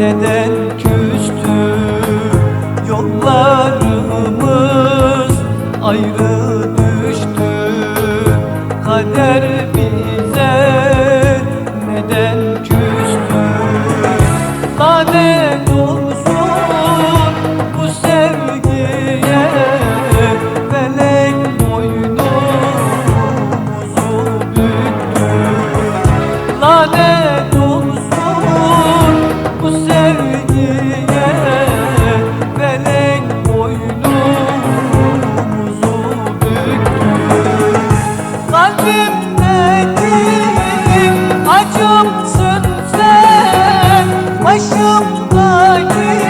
neden küstü? Yollarımız ayrı düştü. Kader Yolumdaki